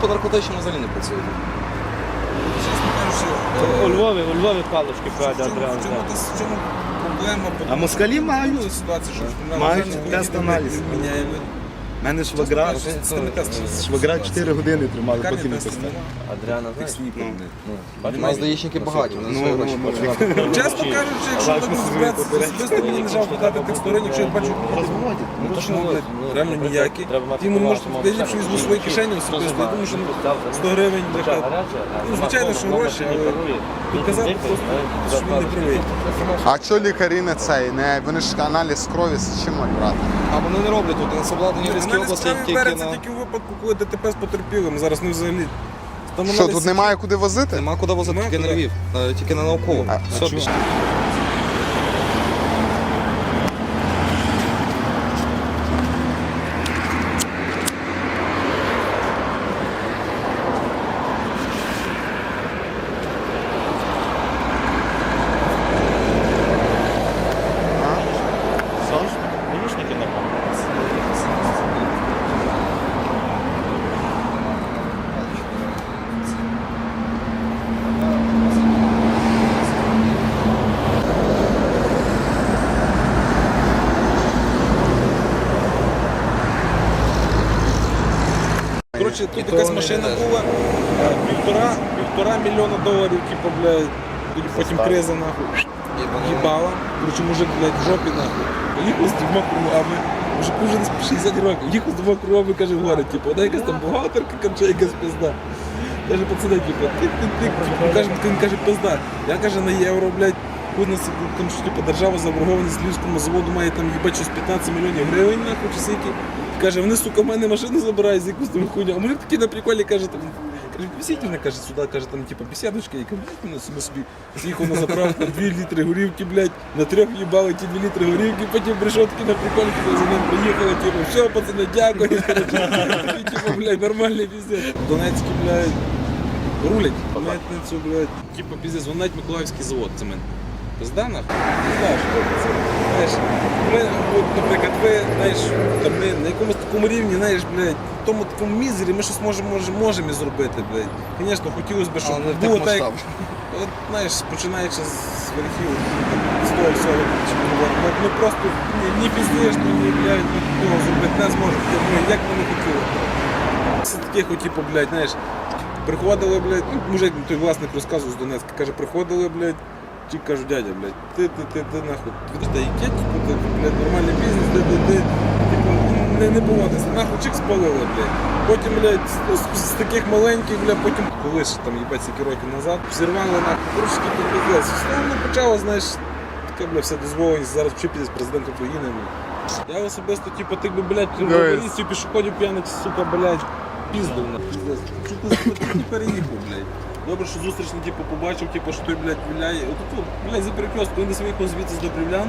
по наркотичному взагалі не працюєте? Чесно кажучи, У е, Львові, у Львові палочки в кладе чому- в чому десь- в чому проблема? А москалі мають. Ситуація, що Мають тест-аналіз. Міняє мене швагра, швагра 4 години тримали, поки не тесту Адріана? Тих Ну, у нас даїшники багаті, свої Ну, гроші ну. Чесно кажучи, якщо так розбиратися, особисто мені не жалко дати тих сторон, якщо я бачу ну, точно блядь, реально ніякі. Ті не можуть, я ліпше візьму свої кишені особисто. Я думаю, що ну, 100 гривень, бляха, ну, звичайно, що гроші, але доказати просто, що він не правий. А що лікарі не цей? Вони ж аналіз крові з чим мають брати? А вони не роблять тут, не обладнані в області береться на... тільки в випадку, коли ДТП з потерпілим. Зараз не взагалі. Там Що, тут немає куди возити? Нема куди возити, Нема тільки на куди. Львів, е, тільки на наукову. Все, пішли. Даїшники нормально. Коротше, тут якась машина була, е, півтора, півтора мільйона доларів, типу, блядь, потім криза, нахуй, їбала. Коротше, мужик, блядь, в жопі, нахуй. Їхав з двома кругами, мужику вже десь 60 років, їхав з двома кругами, каже, в горі, типу, одна якась там бухгалтерка, каже, якась пизда. Каже, пацани, типу, тик тик тик типу, каже, він каже, пизда. Я каже, на євро, блядь, там, що, типу, держава заборгованість Львівському заводу має там, їбать, щось 15 мільйонів гривень, нахуй, чи скільки. Каже, вони, сука, в мене машину забирають з якусь там хуйню. А мужик такий на приколі каже, там, каже, пісіть мене, каже, сюди, каже, там, типу, бесідочки, я кажу, блядь, мене собі собі. З'їхав на заправку, 2 літри горівки, блядь, на трьох їбали ті 2 літри горівки, потім прийшов такий на приколі, коли за ним приїхали, типу, все, пацани, дякую. Такий, типу, блядь, нормальний піздець. Донецький, блядь, рулять, митницю, блядь, типу, піздець, дзвонить Миколаївський завод, цемент. Пизда нахуй? Не знаю, що це. Знаєш, ми, от, наприклад, ви, знаєш, там, ми на якомусь такому рівні, знаєш, блядь, в тому такому мізері ми щось можемо, можемо, можемо і зробити, блядь. Звісно, хотілося б, щоб Але не в тих було так, як- масштабах. От, знаєш, починаючи з верхів, з того всього, що ми говоримо, ми, ми просто ні, ні пізніше, ні, блядь, ми того зробити не зможемо, ми, як ми не хотіли. Це таке, от, типу, блядь, знаєш, приходили, блядь, ну, мужик, той власник розказував з Донецька, каже, приходили, блядь, ті кажуть, дядя, блядь, ти, ти, ти, ти нахуй, ж яке, типу, ти, блядь, нормальний бізнес, ти, ти, ти, типу, не, не поводися, нахуй чик спалили, блядь. Потім, блядь, з, з, з таких маленьких, блядь, потім колись там, їбать, скільки років назад, взірвали нахуй, коротше, пиздець. Все воно почало, знаєш, таке, блядь, все дозволеність, зараз взагалі піде президент України, блядь. Я особисто, типу, тих би, блядь, журналістів, пішоходів п'яних, сука, блядь, піздив на пиздець. Чуть не переїхав, блядь. Добре, що зустрічний, типу, побачив, типу, що той, блядь, віляє. Отут, блядь, за перекрестку, він не своїх звідси з Добрівлян.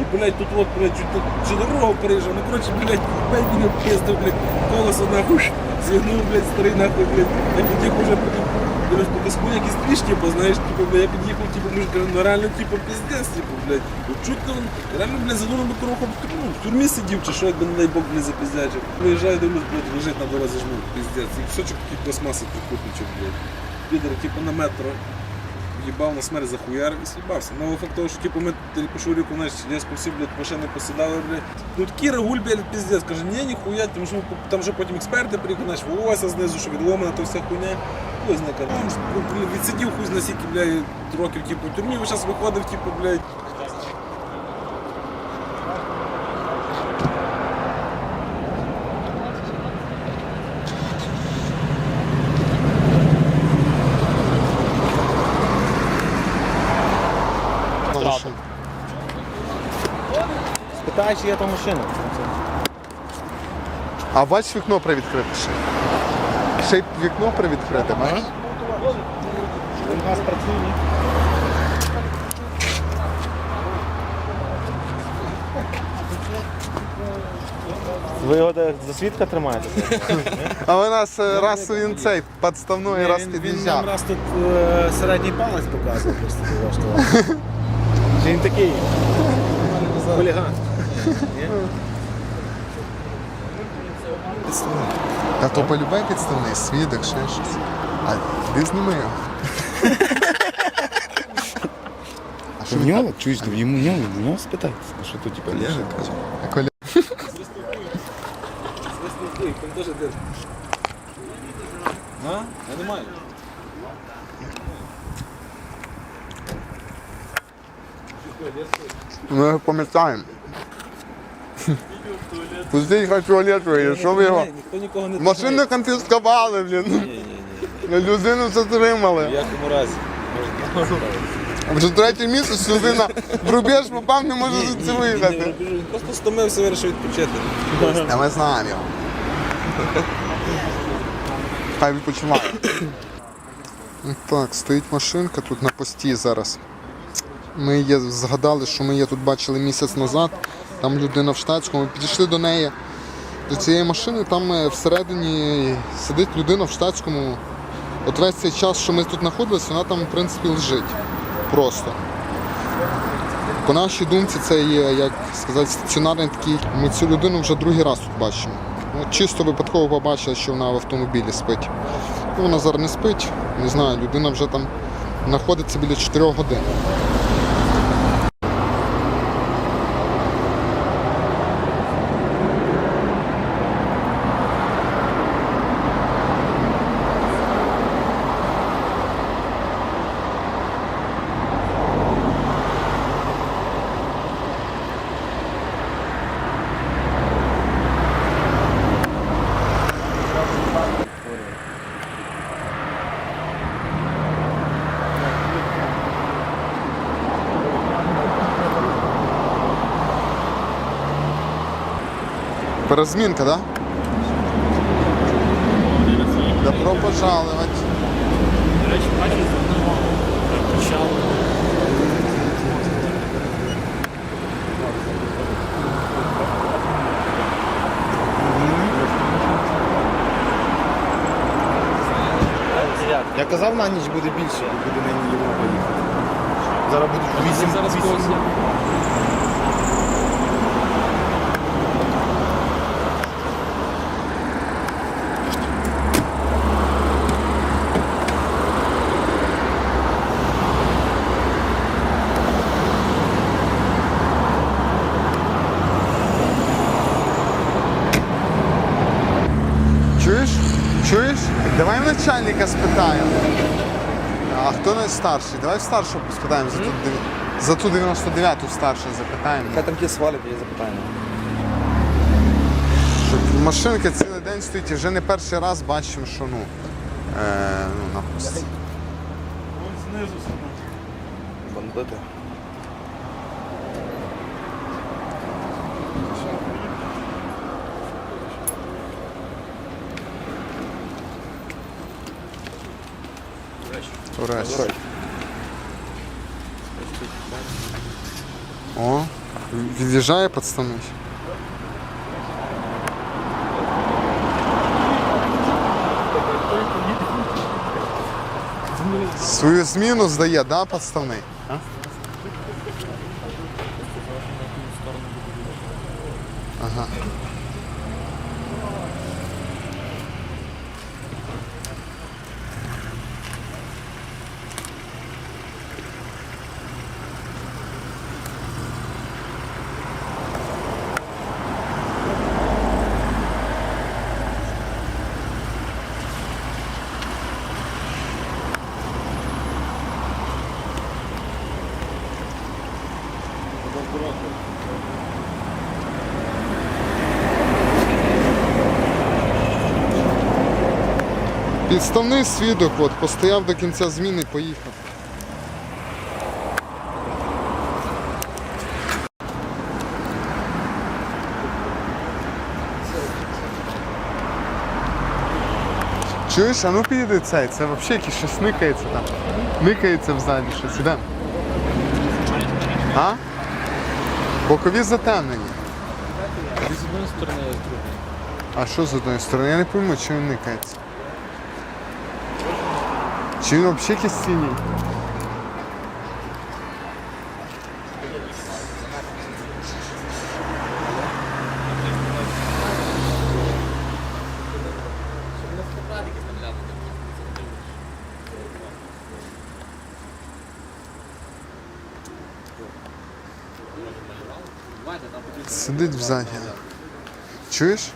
І, блядь, тут от, блядь, чуть, чи дорогу переїжджав. Ну, коротше, блядь, блядь, він пиздив, блядь, колесо, нахуй, зігнув, блядь, старий, нахуй, блядь. Я під'їхав вже потім, дивлюсь, по піску якісь тріш, типу, знаєш, типу, я під'їхав, типу, муж каже, ну реально, типу, пиздець, типу, блядь. От чуть не, реально, блядь, за дуром крохом, ну, в тюрмі сидів, чи що, якби, не дай Бог, блядь, запіздячив. Виїжджаю, дивлюсь, блядь, лежить на дорозі жмур, пиздець. І кусочок такий пластмаси трикутничок, блядь. Підер, типу, на метро їбав на смерть за хуяр і з'їбався. Ну, факт того, що типу, ми тільки Шуріку, знаєш, десь по всі, блядь, машини посідали, блядь. Ну Кіра регуль, блядь, піздець. Каже, ні, ніхуя, тому що там вже потім експерти приїхали, знаєш, волосся знизу, що відломана, то вся хуйня. Хуй знає. Ну, відсидів хуй на сіки, блядь, років, типу, в тюрмі, зараз виходив, типу, блядь. Спитай, чи є там машина. А бачиш вікно привідкрите ще? Ще й вікно привідкрите, бачиш? У нас працює. ні? Ви його де за свідка тримаєте? А у нас е, раз він цей підставної раз Він, він нам під'їжджав. раз тут е, середній палець показує просто влаштував. Він такий? Хуліган. Та то полюбай підставний свідок, ще щось. А ти зніми його. А що В нього, чуєш, в йому нього, в нього спитай. А що тут, типу, лежить? так? Коля? Там теж. А? Я не маю. Ми його пам'ятаємо. Пустіть хай туалету, і що ви його? Ніхто нікого не Машину конфіскували, блін. Людину затримали. В якому разі? Вже третій місяць людина в рубеж попав, не може звідси Ні, виїхати. Він просто стомився, вирішив відпочити. Та ми знаємо його. Хай відпочиває. Так, стоїть машинка тут на пості зараз. Ми є, згадали, що ми її тут бачили місяць назад. Там людина в штатському. Ми підійшли до неї, до цієї машини, там е, всередині сидить людина в штатському. От весь цей час, що ми тут знаходилися, вона там, в принципі, лежить. Просто. По нашій думці, це є, як сказати, стаціонарний такий. Ми цю людину вже другий раз тут бачимо. От чисто випадково побачили, що вона в автомобілі спить. Ну, вона зараз не спить, не знаю, людина вже там знаходиться біля 4 годин. Перезмінка? Да? Добро пожаловать. Я казав, на ніч буде більше, буде на Європу їхати. Зараз будуть 8 зараз? Чуєш? Давай в начальника спитаємо. А хто найстарший? Давай в старшого спитаємо за ту, за ту 99-ту старшого запитаємо. Хай там ті свалять, є запитання. Щоб машинка цілий день стоїть і вже не перший раз бачимо, що ну, е, ну на пусті. Бандити. Турецьк. О, від'їжджає підставний. Свою зміну здає, да, підставний? Підставний свідок, от, постояв до кінця зміни і поїхав. Чуєш, а ну підійди цей, це взагалі якийсь щось никається там. Никається взагалі щось, іде. А? Бокові затемнені. З одної сторони, з другої. А що з одної сторони? Я не пойму, чи він никається. Чи він взагалі якийсь синій? В загі. Чуешь?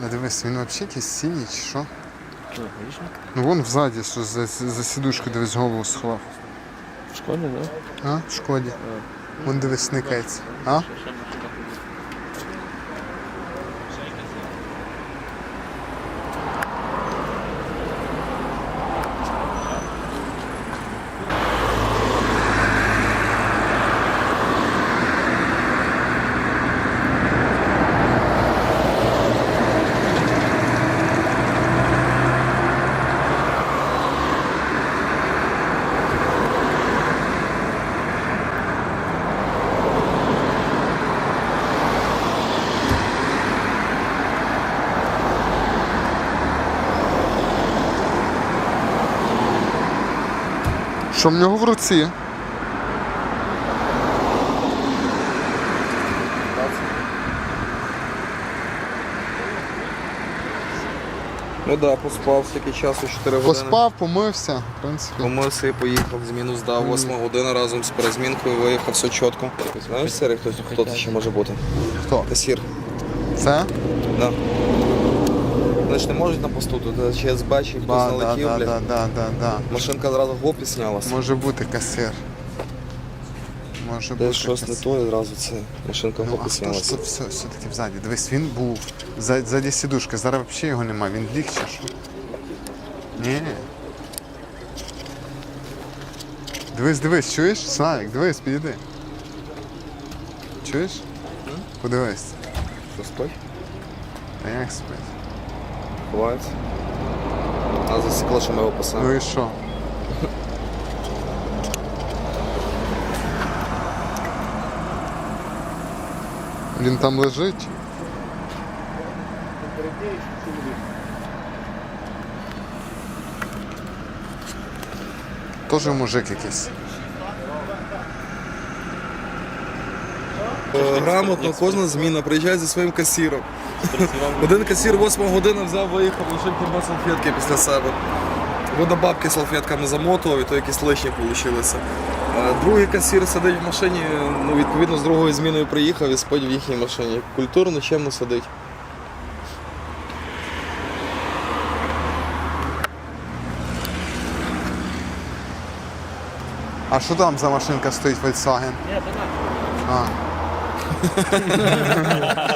Надо дивись, він взагалі якийсь синій чи що? Ну вон взаді, що за, за сідушку дивись голову сховав. В школі, так? А? В шкоді. Вон дивись, сникається. А? Що в нього в руці? Ну да, поспав стільки часу, 4 години. Поспав, помився, в принципі. Помився і поїхав, зміну здав, 8 година разом з перезмінкою, виїхав, все чітко. Знаєш, Сірий, хто, хто ще може бути? Хто? Касір. Це? Да. Вони ж не можуть на посту, тут СБ, чи хтось Да, налетів, да, блядь. да, да, да, да. Машинка зразу гоп і снялася. Може бути касир. Може Десь бути щось не касир. то і зразу це. Машинка Ну, гоп а хто ж снялася. тут все, все-таки взаді? Дивись, він був. За- Ззаді сідушки, зараз взагалі його немає, він ліг чи що? Ні. Дивись, дивись, чуєш? Славік, дивись, підійди. Чуєш? Подивись. Що спить? Та як спить? Ховається. А засікла, що ми його Ну писали. і що? Він там лежить. Тоже мужик якийсь. Грамотно, кожна зміна приїжджає зі своїм касіром. Один касір 8 година взяв, виїхав, лишив хіба салфетки після себе. Вода бабки салфетками замотував, і то якісь лишні вийшли. Другий касір сидить в машині, ну, відповідно, з другою зміною приїхав і спить в їхній машині. Культурно, чемно сидить. А що там за машинка стоїть Volkswagen? Ні, А.